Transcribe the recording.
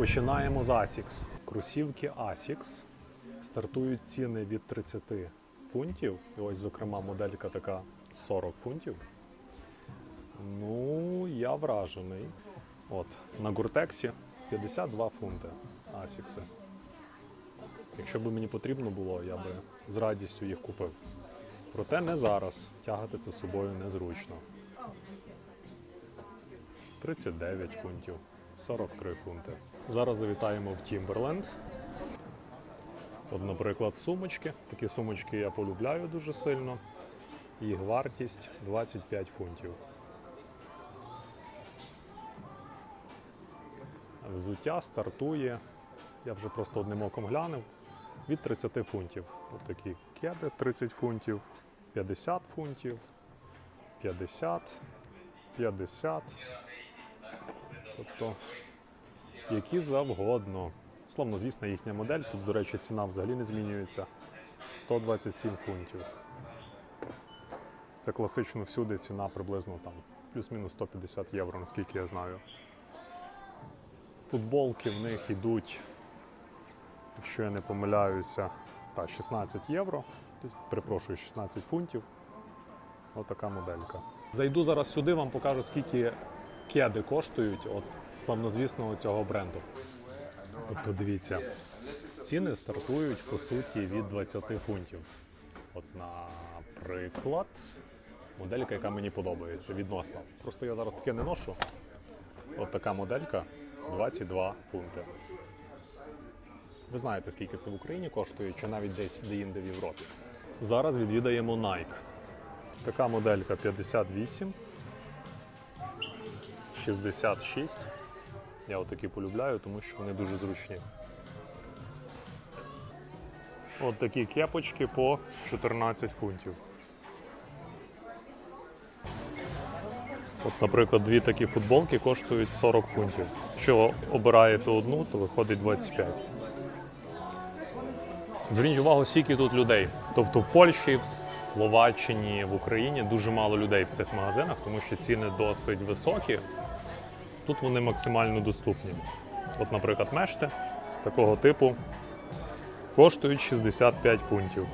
Починаємо з ASICS. Кросівки ASICS стартують ціни від 30 фунтів. І ось, зокрема, моделька така 40 фунтів. Ну, я вражений. От, на Гуртексі 52 фунти ASICS. Якщо б мені потрібно було, я би з радістю їх купив. Проте не зараз. Тягати це з собою незручно. 39 фунтів, 43 фунти. Зараз завітаємо в Тімберленд. От, наприклад, сумочки. Такі сумочки я полюбляю дуже сильно. Їх вартість 25 фунтів. Взуття стартує, я вже просто одним оком глянув, від 30 фунтів. Ось такі кеди 30 фунтів, 50 фунтів, 50, 50. Тобто, які завгодно. Словно, звісно, їхня модель. Тут, до речі, ціна взагалі не змінюється. 127 фунтів. Це класично всюди ціна приблизно там плюс-мінус 150 євро, наскільки я знаю. Футболки в них йдуть, якщо я не помиляюся, та 16 євро. Тобто, Перепрошую, 16 фунтів. Отака моделька. Зайду зараз сюди, вам покажу, скільки кеди коштують от славнозвісного цього бренду. Тобто дивіться, ціни стартують по суті від 20 фунтів. От, наприклад, моделька, яка мені подобається, відносно. Просто я зараз таке не ношу. От така моделька 22 фунти. Ви знаєте, скільки це в Україні коштує, чи навіть десь де-інде в Європі. Зараз відвідаємо Nike. Така моделька 58, 66. Я отакі полюбляю, тому що вони дуже зручні. От такі кепочки по 14 фунтів. От, наприклад, дві такі футболки коштують 40 фунтів. Якщо обираєте одну, то виходить 25. Зверніть увагу, скільки тут людей. Тобто в Польщі, в Словаччині, в Україні дуже мало людей в цих магазинах, тому що ціни досить високі. Тут вони максимально доступні. От, наприклад, мешти такого типу коштують 65 фунтів.